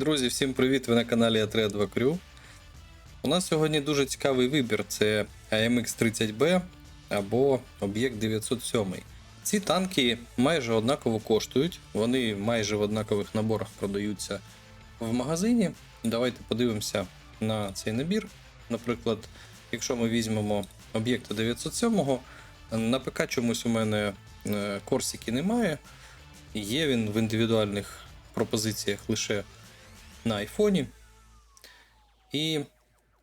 Друзі, всім привіт! Ви на каналі a 2 Crew. У нас сьогодні дуже цікавий вибір: це AMX 30B або об'єкт 907. Ці танки майже однаково коштують, вони майже в однакових наборах продаються в магазині. Давайте подивимося на цей набір. Наприклад, якщо ми візьмемо об'єкта 907, на ПК чомусь у мене е, корсики немає. Є він в індивідуальних пропозиціях лише на айфоні. І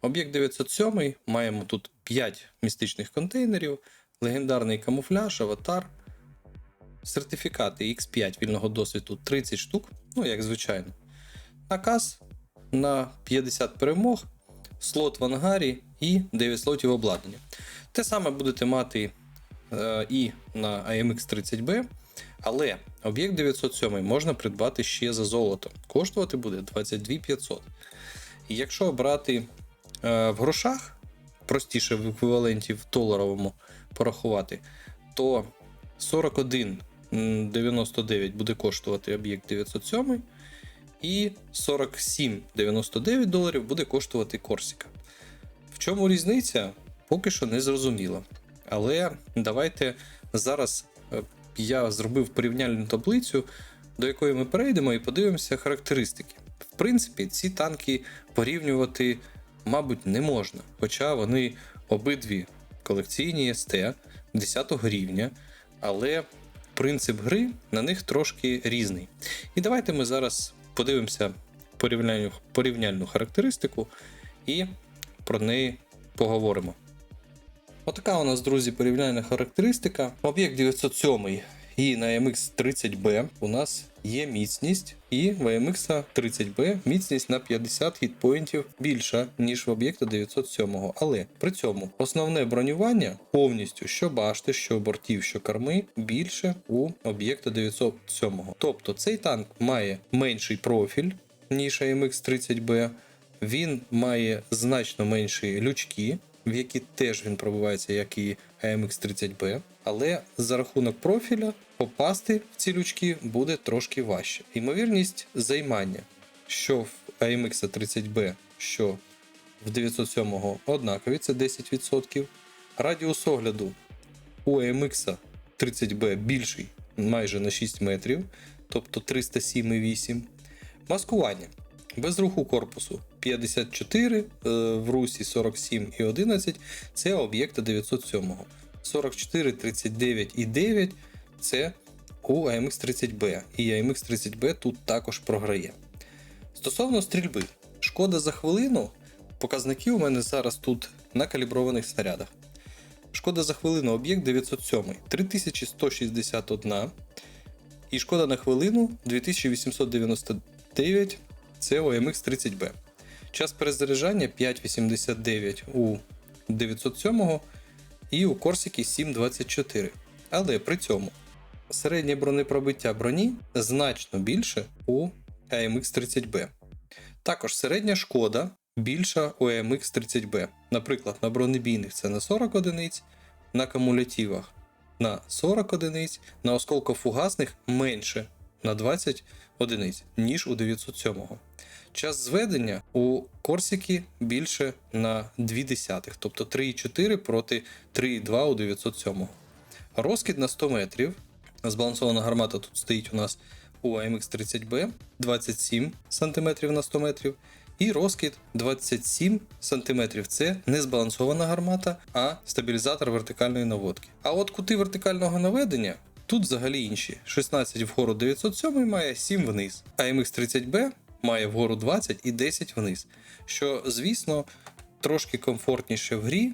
об'єкт 907 маємо тут 5 містичних контейнерів, легендарний камуфляж, аватар, сертифікати X5 вільного досвіду 30 штук, ну як звичайно. Наказ на 50 перемог, слот в ангарі і 9 слотів обладнання. Те саме будете мати е, і на AMX 30B. Але об'єкт 907 можна придбати ще за золото. Коштувати буде 22 500. І якщо брати е, в грошах, простіше в еквіваленті в доларовому порахувати, то 41,99 буде коштувати об'єкт 907, і 47,99 доларів буде коштувати Корсіка. В чому різниця? Поки що не зрозуміло. Але давайте зараз я зробив порівняльну таблицю, до якої ми перейдемо і подивимося характеристики. В принципі, ці танки порівнювати, мабуть, не можна, хоча вони обидві колекційні СТ 10 рівня, але принцип гри на них трошки різний. І давайте ми зараз подивимося порівняльну, порівняльну характеристику і про неї поговоримо. Отака у нас, друзі, порівняльна характеристика. Об'єкт 907 і на MX 30B у нас є міцність, і в AMX 30B міцність на 50 хітпоінтів більша, ніж в об'єкта 907. Але при цьому основне бронювання повністю, що башти, що бортів, що корми, більше у об'єкта 907. Тобто цей танк має менший профіль, ніж AMX 30B. Він має значно менші лючки, в які теж він пробивається, як і AMX 30B, але за рахунок профіля попасти в ці лючки буде трошки важче. Ймовірність займання, що в AMX 30B, що в 907 однакові, це 10%. Радіус огляду у AMX 30B більший майже на 6 метрів, тобто 307,8. Маскування. Без руху корпусу 54, е, в русі 47 і 11 це об'єкта 907. 44, 39 і 9 це у AMX 30B. І AMX 30B тут також програє. Стосовно стрільби, шкода за хвилину. Показники у мене зараз тут на каліброваних снарядах. Шкода за хвилину об'єкт 907 3161. І шкода на хвилину 2899 це OMX 30B. Час перезаряджання 5,89 у 907 і у Корсіки 7,24. Але при цьому середнє бронепробиття броні значно більше у AMX 30B. Також середня шкода більша у AMX 30B. Наприклад, на бронебійних це на 40 одиниць, на кумулятивах на 40 одиниць, на осколкофугасних менше на 20 одиниць, ніж у 907-го. Час зведення у Корсіки більше на 2 десятих, тобто 3,4 проти 3,2 у 907. Розкид на 100 метрів. Збалансована гармата тут стоїть у нас у AMX 30B 27 см на 100 метрів. І розкид 27 см. Це не збалансована гармата, а стабілізатор вертикальної наводки. А от кути вертикального наведення тут взагалі інші. 16 вгору 907 має 7 вниз. А MX 30B має вгору 20 і 10 вниз. Що, звісно, трошки комфортніше в грі,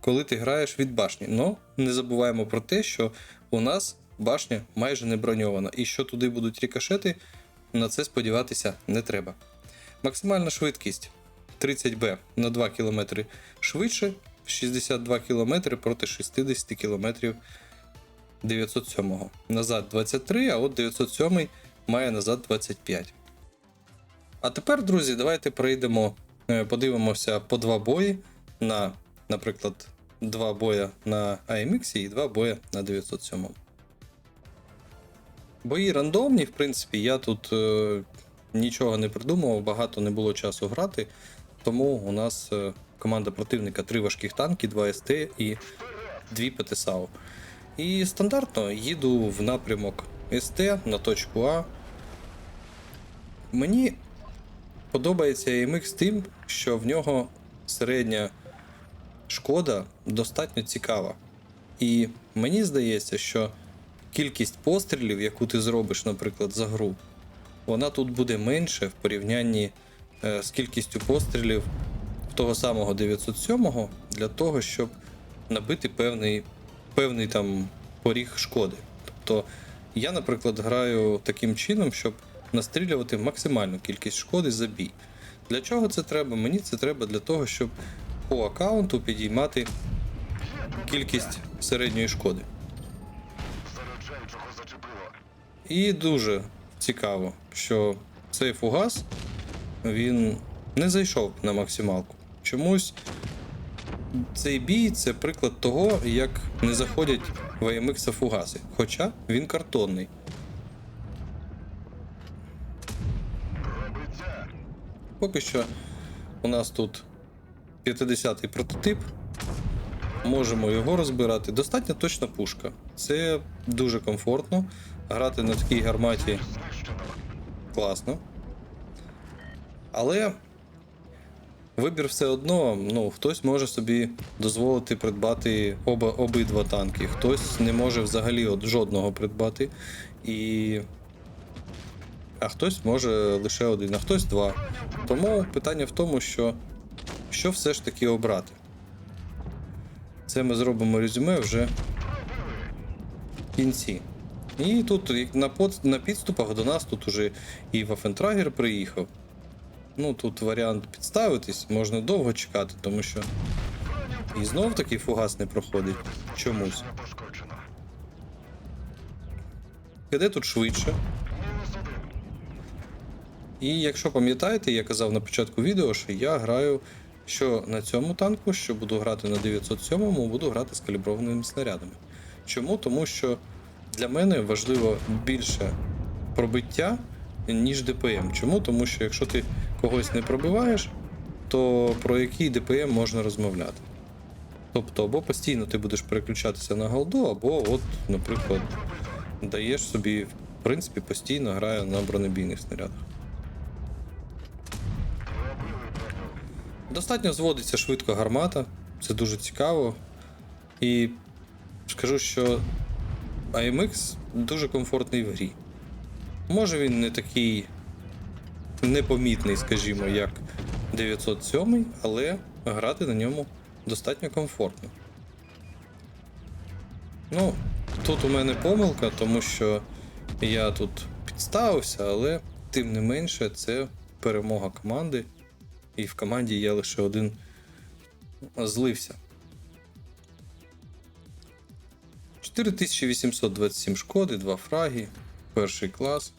коли ти граєш від башні. Но не забуваємо про те, що у нас башня майже не броньована, і що туди будуть рікошети, на це сподіватися не треба. Максимальна швидкість 30Б на 2 км швидше, 62 км проти 60 км 907. Назад 23, а от 907 має назад 25. А тепер, друзі, давайте пройдемо, е, подивимося по два бої на, наприклад, два боя на AMX і два бої на 907. Бої рандомні, в принципі, я тут е, нічого не придумував, багато не було часу грати. Тому у нас е, команда противника три важких танки, 2 СТ і дві ПТСАУ. І стандартно їду в напрямок СТ на точку А. Мені подобається AMX тим, що в нього середня шкода достатньо цікава. І мені здається, що кількість пострілів, яку ти зробиш, наприклад, за гру, вона тут буде менше в порівнянні е, з кількістю пострілів того самого 907 для того, щоб набити певний, певний там поріг шкоди. Тобто я, наприклад, граю таким чином, щоб настрілювати максимальну кількість шкоди за бій. Для чого це треба? Мені це треба для того, щоб по аккаунту підіймати кількість середньої шкоди. І дуже цікаво, що цей фугас він не зайшов на максималку. Чомусь цей бій це приклад того, як не заходять в AMX фугаси. Хоча він картонний. Поки що у нас тут 50-й прототип. Можемо його розбирати. Достатньо точна пушка. Це дуже комфортно. Грати на такій гарматі класно. Але вибір все одно, ну, хтось може собі дозволити придбати оба, обидва танки, хтось не може взагалі от жодного придбати. І... А хтось може лише один, а хтось два. Тому питання в тому, що, що все ж таки обрати. Це ми зробимо резюме вже в кінці. І тут на, под, на підступах до нас тут уже і Вафентрагер приїхав. Ну тут варіант підставитись, можна довго чекати, тому що і знов такий фугас не проходить чомусь. Не тут швидше. І якщо пам'ятаєте, я казав на початку відео, що я граю що на цьому танку, що буду грати на 907-му, буду грати з каліброваними снарядами. Чому? Тому що для мене важливо більше пробиття, ніж ДПМ. Чому? Тому що якщо ти когось не пробиваєш, то про який ДПМ можна розмовляти. Тобто, або постійно ти будеш переключатися на голду, або, от, наприклад, даєш собі, в принципі, постійно грає на бронебійних снарядах. Достатньо зводиться швидко гармата, це дуже цікаво. І скажу, що AMX дуже комфортний в грі. Може він не такий непомітний, скажімо, як 907, але грати на ньому достатньо комфортно. Ну, тут у мене помилка, тому що я тут підставився, але тим не менше це перемога команди. І в команді я лише один злився. 4827 шкоди, 2 фраги, перший клас.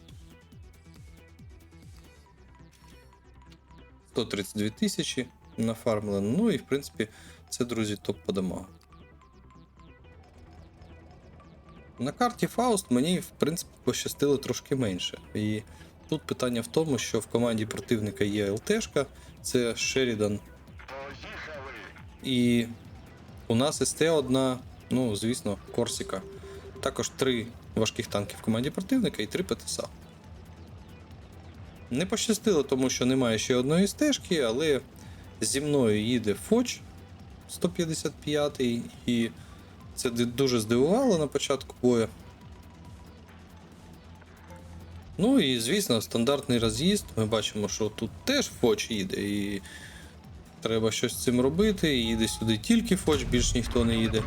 132 тисячі нафармлено. Ну і в принципі це, друзі, топ по. На карті Фауст мені, в принципі, пощастило трошки менше. І тут питання в тому, що в команді противника є ЛТшка, це Шерідан. І у нас СТ одна, ну, звісно, Корсіка. Також три важких танки в команді противника і три ПТСА. Не пощастило, тому що немає ще одної стежки, але зі мною їде Фоч 155 і це дуже здивувало на початку бою. Ну і звісно, стандартний роз'їзд. Ми бачимо, що тут теж Фоч їде, і треба щось з цим робити. Їде сюди тільки Фоч, більш ніхто не їде.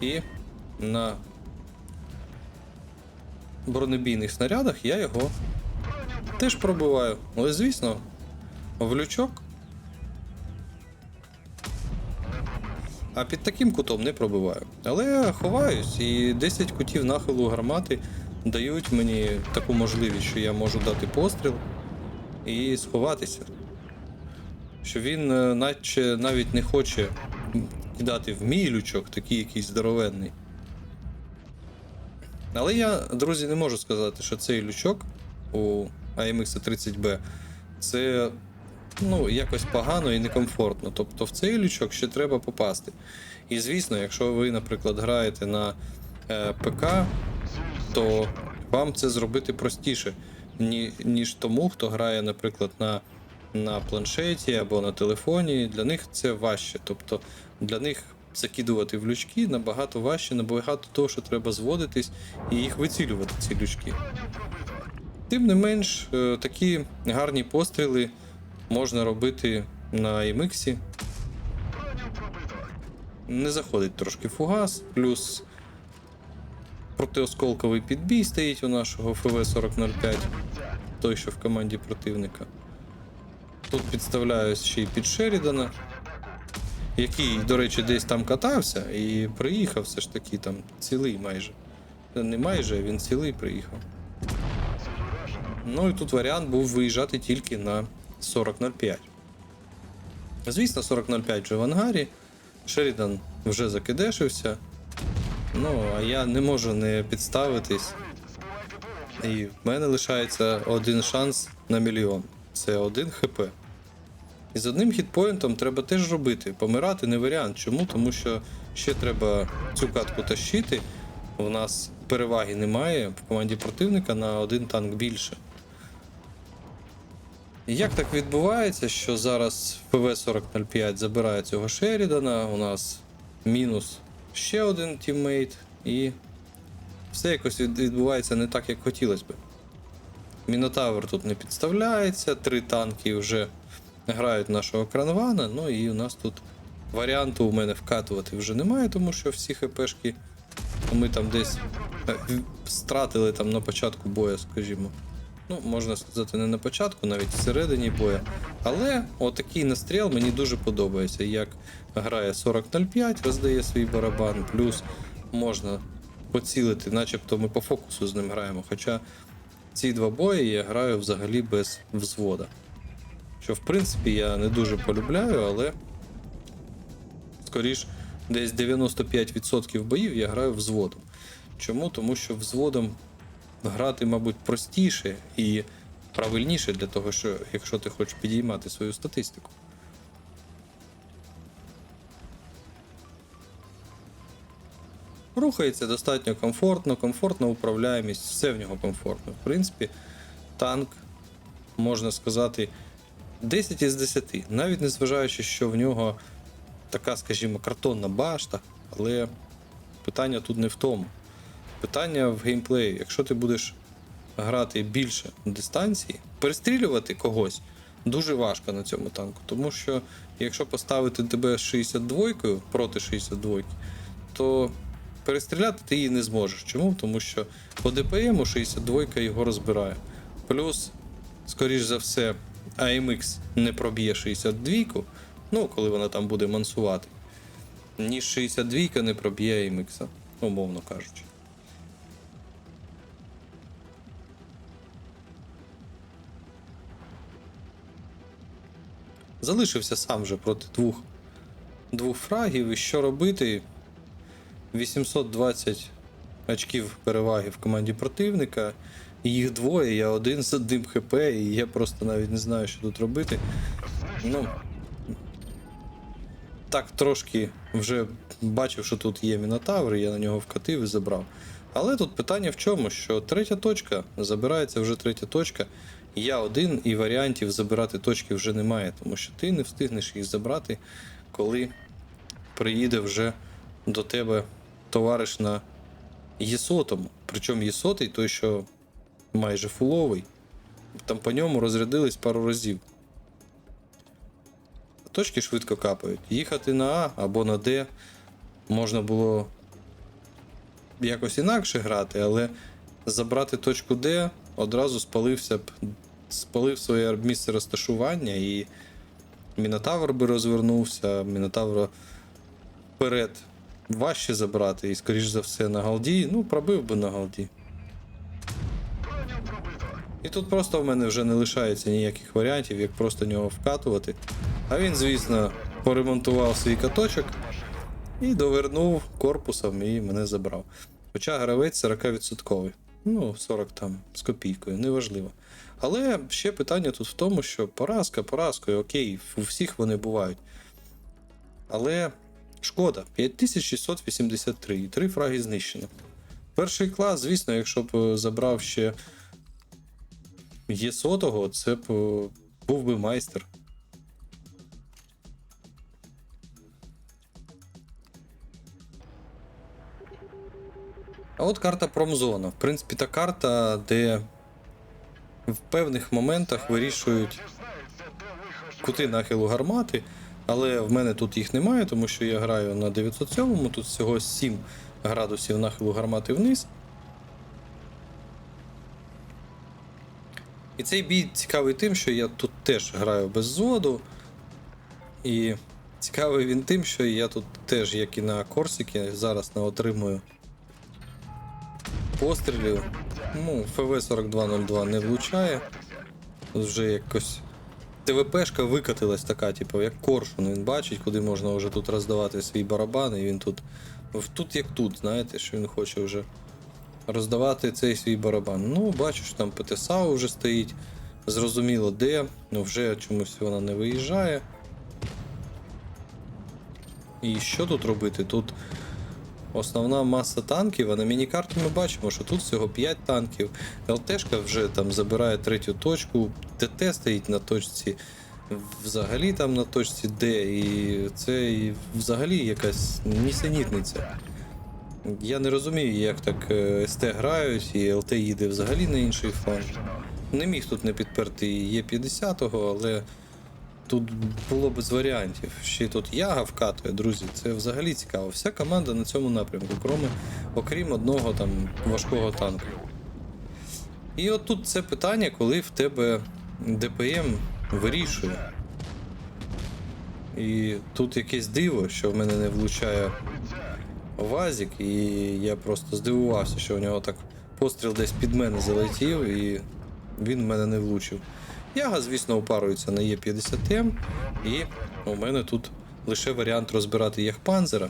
І на бронебійних снарядах я його теж пробиваю. Але звісно, в лючок. А під таким кутом не пробиваю. Але я ховаюсь, і 10 кутів нахилу гармати дають мені таку можливість, що я можу дати постріл і сховатися. Що він е, наче навіть не хоче кидати в мій лючок, такий якийсь здоровенний. Але я, друзі, не можу сказати, що цей лючок у AMX 30B, це ну, якось погано і некомфортно. Тобто в цей лючок ще треба попасти. І звісно, якщо ви, наприклад, граєте на е, ПК, то вам це зробити простіше, ні, ніж тому, хто грає, наприклад, на, на планшеті або на телефоні. Для них це важче. Тобто для них закидувати в лючки набагато важче, набагато того, що треба зводитись і їх вицілювати, ці лючки. Тим не менш, е, такі гарні постріли можна робити на IMX. Не заходить трошки фугас, плюс протиосколковий підбій стоїть у нашого ФВ-4005, той, що в команді противника. Тут підставляюсь ще й під Шерідана, який, до речі, десь там катався і приїхав все ж таки там цілий майже. Не майже, він цілий приїхав. Ну і тут варіант був виїжджати тільки на 40.05. Звісно, 40.05 вже в ангарі. Шерідан вже закидешився. Ну, а я не можу не підставитись. І в мене лишається один шанс на мільйон. Це один хп. І з одним хітпоінтом треба теж робити. Помирати не варіант. Чому? Тому що ще треба цю катку тащити. У нас переваги немає в команді противника на один танк більше. І Як так відбувається, що зараз ПВ-4005 забирає цього Шерідана, у нас мінус ще один тіммейт, і все якось відбувається не так, як хотілося би. Мінотавр тут не підставляється, три танки вже грають нашого кранвана, ну і у нас тут варіанту у мене вкатувати вже немає, тому що всі хпшки ми там десь е, стратили там на початку бою, скажімо. Ну, можна сказати, не на початку, навіть всередині бою. Але отакий настріл мені дуже подобається. Як грає 40.05, роздає свій барабан, плюс можна поцілити, начебто ми по фокусу з ним граємо. Хоча ці два бої я граю взагалі без взвода. Що в принципі я не дуже полюбляю, але скоріш десь 95% боїв я граю взводом. Чому? Тому що взводом грати, мабуть, простіше і правильніше для того, що якщо ти хочеш підіймати свою статистику. Рухається достатньо комфортно, комфортна управляємість, все в нього комфортно. В принципі, танк, можна сказати, 10 із 10. Навіть незважаючи, що в нього така, скажімо, картонна башта, але питання тут не в тому. Питання в геймплеї. Якщо ти будеш грати більше дистанції, перестрілювати когось дуже важко на цьому танку. Тому що якщо поставити тебе 62 проти 62, то перестріляти ти її не зможеш. Чому? Тому що по ДПМу 62 його розбирає. Плюс, скоріш за все, AMX не проб'є 62, ну, коли вона там буде мансувати, ніж 62 не проб'є AMX, умовно кажучи. Залишився сам вже проти двох, двох фрагів. І що робити? 820 очків переваги в команді противника. Їх двоє, я один з одним ХП, і я просто навіть не знаю, що тут робити. Ну. Так трошки вже бачив, що тут є Мінотавр, я на нього вкатив і забрав. Але тут питання в чому? Що третя точка, забирається вже третя точка. Я один і варіантів забирати точки вже немає, тому що ти не встигнеш їх забрати, коли приїде вже до тебе товариш на єсотому. Причому єсотий той, що майже фуловий. Там по ньому розрядились пару разів. Точки швидко капають. Їхати на А або на Д можна було якось інакше грати, але забрати точку Д одразу спалився б, спалив своє місце розташування і Мінотавр би розвернувся, Мінотавра вперед важче забрати, і, скоріш за все, на Галді, ну, пробив би на Галді. І тут просто в мене вже не лишається ніяких варіантів, як просто нього вкатувати. А він, звісно, поремонтував свій каточок і довернув корпусом і мене забрав. Хоча гравець 40%. Ну, 40 там з копійкою, неважливо. Але ще питання тут в тому, що поразка поразкою, окей, у всіх вони бувають. Але шкода, 5683 і 3 фраги знищено. Перший клас, звісно, якщо б е, забрав ще є сотого, це б е, був би майстер. А от карта Промзона. В принципі, та карта, де в певних моментах вирішують кути нахилу гармати, але в мене тут їх немає, тому що я граю на 907, тут всього 7 градусів нахилу гармати вниз. І цей бій цікавий тим, що я тут теж граю без зводу. І цікавий він тим, що я тут теж, як і на Корсіки, зараз не отримую пострілів. Ну, ФВ-4202 не влучає. Тут вже якось ТВПшка викатилась така, типу, як коршун. Він бачить, куди можна вже тут роздавати свій барабан, і він тут. Тут як тут, знаєте, що він хоче вже роздавати цей свій барабан. Ну, бачу, що там ПТСА вже стоїть. Зрозуміло де, ну вже чомусь вона не виїжджає. І що тут робити? Тут основна маса танків, а на міні-карті ми бачимо, що тут всього 5 танків. ЛТшка вже там забирає третю точку, ТТ стоїть на точці, взагалі там на точці Д, і це і взагалі якась нісенітниця. Я не розумію, як так е, СТ грають, і ЛТ їде взагалі на інший фланг. Не міг тут не підперти і Є50, але тут було без варіантів. Ще тут Яга вкатує, друзі. Це взагалі цікаво. Вся команда на цьому напрямку, кроме, окрім одного там важкого танку. І от тут це питання, коли в тебе ДПМ вирішує. І тут якесь диво, що в мене не влучає Вазік, і я просто здивувався, що у нього так постріл десь під мене залетів, і він в мене не влучив. Яга, звісно, упарується на Є50М, і у мене тут лише варіант розбирати Яхпанзера.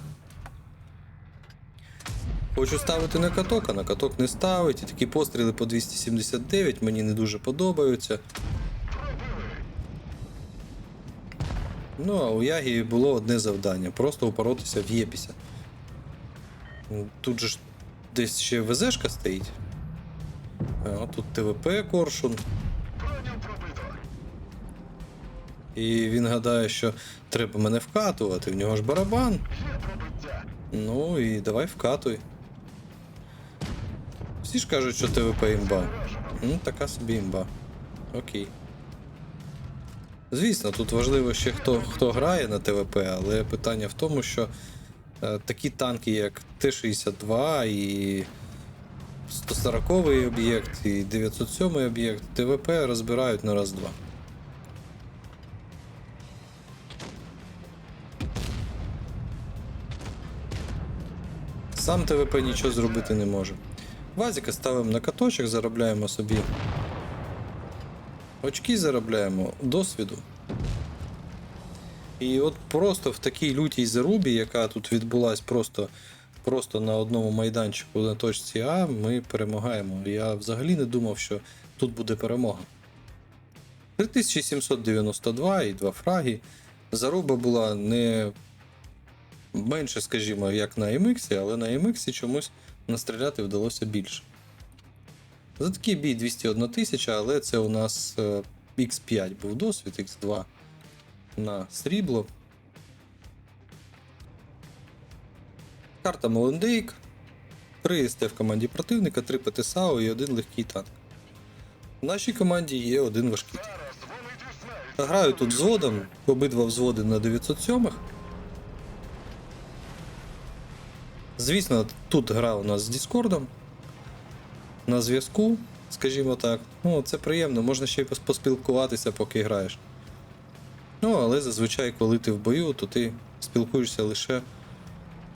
Хочу ставити на каток, а на каток не ставить. І такі постріли по 279 мені не дуже подобаються. Ну, а у Ягі було одне завдання просто упоротися в Є50. Тут же ж десь ще ВЗшка стоїть. А тут ТВП Коршун. І він гадає, що треба мене вкатувати, в нього ж барабан. Ну і давай вкатуй. Всі ж кажуть, що ТВП імба. Ну, така собі імба. Окей. Звісно, тут важливо ще хто, хто грає на ТВП, але питання в тому, що е, такі танки, як Т-62 і 140 об'єкт, і 907 об'єкт, ТВП розбирають на раз-два. Сам ТВП нічого зробити не може. Вазіка ставимо на каточок, заробляємо собі. Очки заробляємо досвіду. І от просто в такій лютій зарубі, яка тут відбулась просто, просто на одному майданчику на точці А, ми перемагаємо. Я взагалі не думав, що тут буде перемога. 3792 і 2 фраги. Заруба була не менше, скажімо, як на MX, але на MX чомусь настріляти вдалося більше. За такий бій 201 тисяча, але це у нас е, X5 був досвід, X2 на срібло. Карта Молендейк. 3 СТ в команді противника, 3 ПТСАУ і один легкий танк. В нашій команді є один важкий танк. Граю тут взводом, обидва взводи на 907. Звісно, тут гра у нас з Діскордом. На зв'язку, скажімо так. Ну, це приємно, можна ще й поспілкуватися, поки граєш. Ну, але зазвичай, коли ти в бою, то ти спілкуєшся лише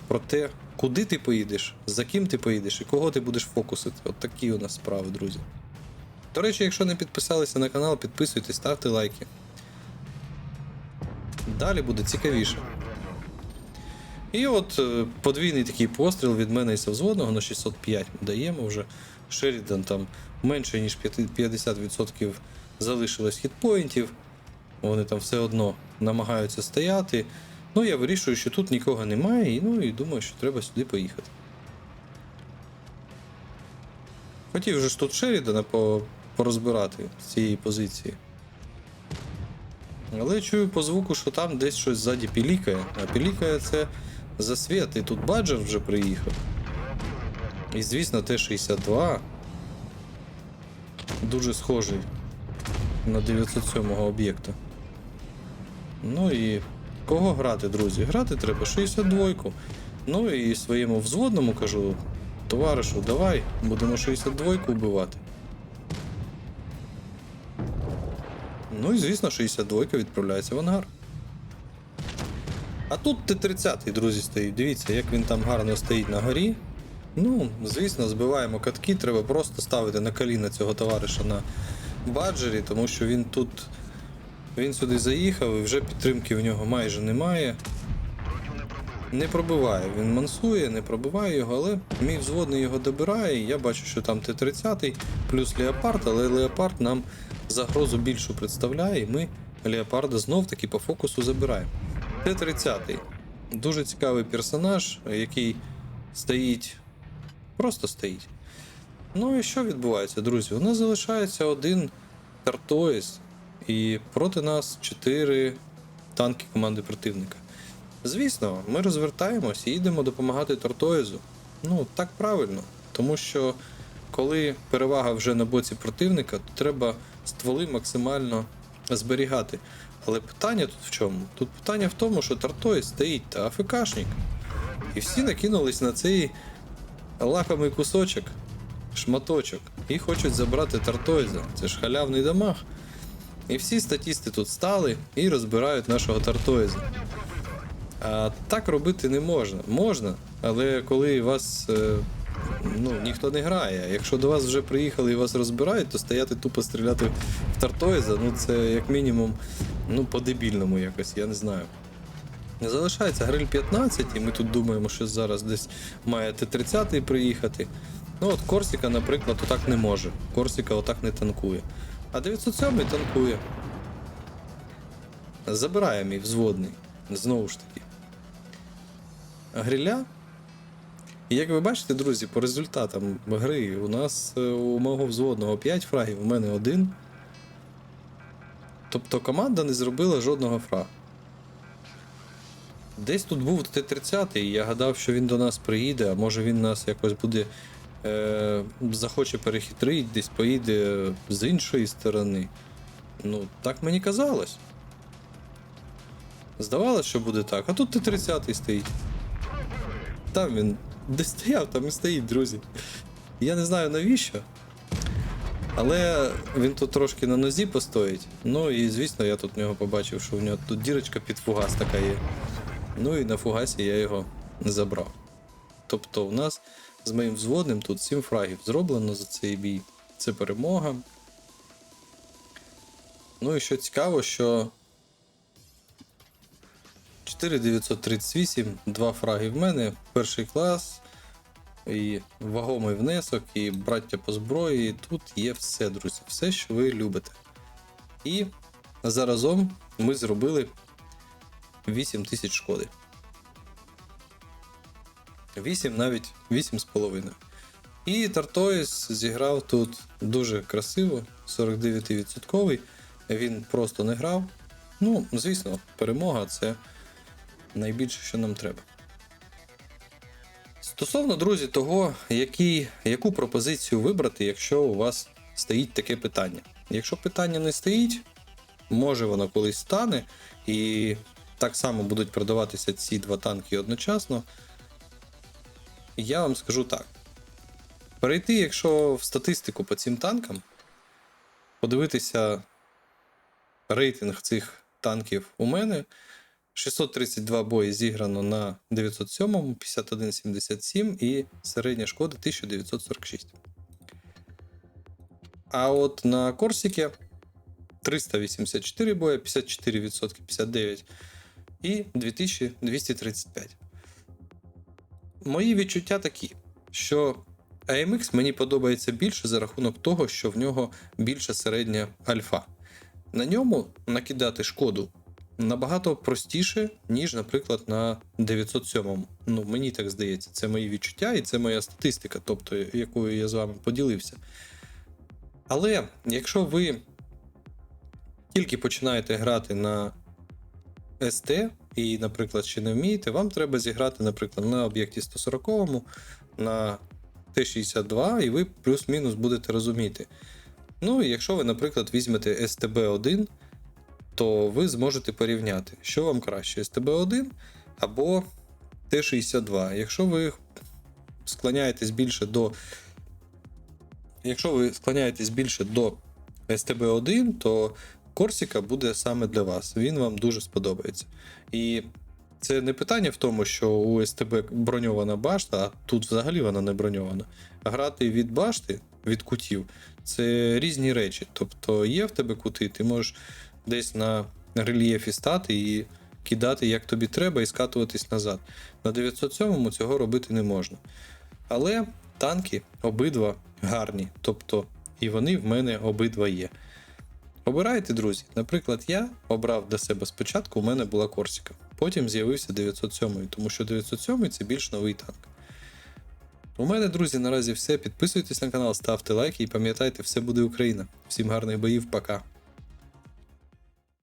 про те, куди ти поїдеш, за ким ти поїдеш і кого ти будеш фокусити. От такі у нас справи, друзі. До речі, якщо не підписалися на канал, підписуйтесь, ставте лайки. Далі буде цікавіше. І от е, подвійний такий постріл від мене і совзводного на 605 ми даємо вже. Шерідан там менше, ніж 50% залишилось хітпоінтів. Вони там все одно намагаються стояти. Ну, я вирішую, що тут нікого немає, і, ну і думаю, що треба сюди поїхати. Хотів же ж тут Шерідана по, порозбирати з цієї позиції. Але чую по звуку, що там десь щось ззаді пілікає. А пілікає це засвіт, і тут баджер вже приїхав. І звісно, Т-62 дуже схожий на 907 об'єкта. Ну і кого грати, друзі? Грати треба 62-ку. Ну і своєму взводному кажу, товаришу, давай, будемо 62-ку вбивати. Ну і звісно, 62-ка відправляється в ангар. А тут Т-30, друзі, стоїть. Дивіться, як він там гарно стоїть на горі. Ну, звісно, збиваємо катки, треба просто ставити на коліна цього товариша на баджері, тому що він тут. Він сюди заїхав і вже підтримки в нього майже немає. Не пробиває. Він мансує, не пробиває його, але мій взводний його добирає. Я бачу, що там Т-30 плюс Леопард, але Леопард нам загрозу більшу представляє, і ми Леопарда знов таки по фокусу забираємо. Т-30. Дуже цікавий персонаж, який стоїть. Просто стоїть. Ну і що відбувається, друзі? У нас залишається один Тартоїс, і проти нас чотири танки команди противника. Звісно, ми розвертаємось і йдемо допомагати Тартоїзу. Ну, так правильно. Тому що коли перевага вже на боці противника, то треба стволи максимально зберігати. Але питання тут в чому? Тут питання в тому, що Тартоїз стоїть та АФКшник. І всі накинулись на цей лакомий кусочок, шматочок, і хочуть забрати Тартоїза. Це ж халявний дамаг. І всі статісти тут стали і розбирають нашого Тартоїза. А так робити не можна. Можна, але коли вас е, ну, ніхто не грає. Якщо до вас вже приїхали і вас розбирають, то стояти тупо стріляти в Тартоїза, ну це як мінімум ну, по-дебільному якось, я не знаю. Залишається гриль 15, і ми тут думаємо, що зараз десь має Т-30 приїхати. Ну от Корсіка, наприклад, отак не може. Корсіка отак не танкує. А 907 танкує. Забирає мій взводний. Знову ж таки. Гриля. І як ви бачите, друзі, по результатам гри у нас е, у мого взводного 5 фрагів, у мене один. Тобто команда не зробила жодного фрагу. Десь тут був Т-30, і я гадав, що він до нас приїде, а може він нас якось буде. Е, захоче перехитрити, десь поїде з іншої сторони. Ну, так мені казалось. Здавалось, що буде так, а тут Т-30 стоїть. Там він де стояв, там і стоїть, друзі. Я не знаю навіщо. Але він тут трошки на нозі постоїть. Ну і звісно, я тут в нього побачив, що в нього тут дірочка під фугас така є. Ну і на фугасі я його забрав. Тобто, у нас з моїм взводним тут 7 фрагів зроблено за цей бій. Це перемога. Ну і що цікаво, що 4938, 2 фраги в мене, перший клас, і вагомий внесок, і браття по зброї. І Тут є все, друзі, все, що ви любите. І заразом ми зробили 8 тисяч шкоди. 8, навіть 8,5. І Тартоїс зіграв тут дуже красиво, 49%. Він просто не грав. Ну, звісно, перемога це найбільше, що нам треба. Стосовно, друзі, того, який, яку пропозицію вибрати, якщо у вас стоїть таке питання. Якщо питання не стоїть, може воно колись стане, і так само будуть продаватися ці два танки одночасно. Я вам скажу так. Перейти, якщо в статистику по цим танкам, подивитися рейтинг цих танків у мене. 632 бої зіграно на 907, 5177 і середня шкода 1946. А от на Корсіки 384 бої, 54%, 59 і 2235. Мої відчуття такі, що AMX мені подобається більше за рахунок того, що в нього більша середня альфа. На ньому накидати шкоду набагато простіше, ніж, наприклад, на 907. Ну, мені так здається, це мої відчуття і це моя статистика, тобто якою я з вами поділився. Але якщо ви тільки починаєте грати на СТ і, наприклад, ще не вмієте, вам треба зіграти, наприклад, на об'єкті 140, на Т-62, і ви плюс-мінус будете розуміти. Ну, якщо ви, наприклад, візьмете СТБ-1, то ви зможете порівняти, що вам краще: СТБ-1 або Т-62. Якщо ви склоняєтесь більше до. Якщо ви склоняєтесь більше до СТБ-1, то Корсіка буде саме для вас. Він вам дуже сподобається. І це не питання в тому, що у СТБ броньована башта, а тут взагалі вона не броньована. Грати від башти, від кутів це різні речі. Тобто є в тебе кути, ти можеш десь на рельєфі стати і кидати як тобі треба, і скатуватись назад. На 907-му цього робити не можна. Але танки обидва гарні, тобто і вони в мене обидва є. Обирайте, друзі. Наприклад, я обрав для себе спочатку, у мене була Корсіка. Потім з'явився 907, тому що 907 це більш новий танк. У мене, друзі, наразі все. Підписуйтесь на канал, ставте лайки і пам'ятайте, все буде Україна. Всім гарних боїв, пока.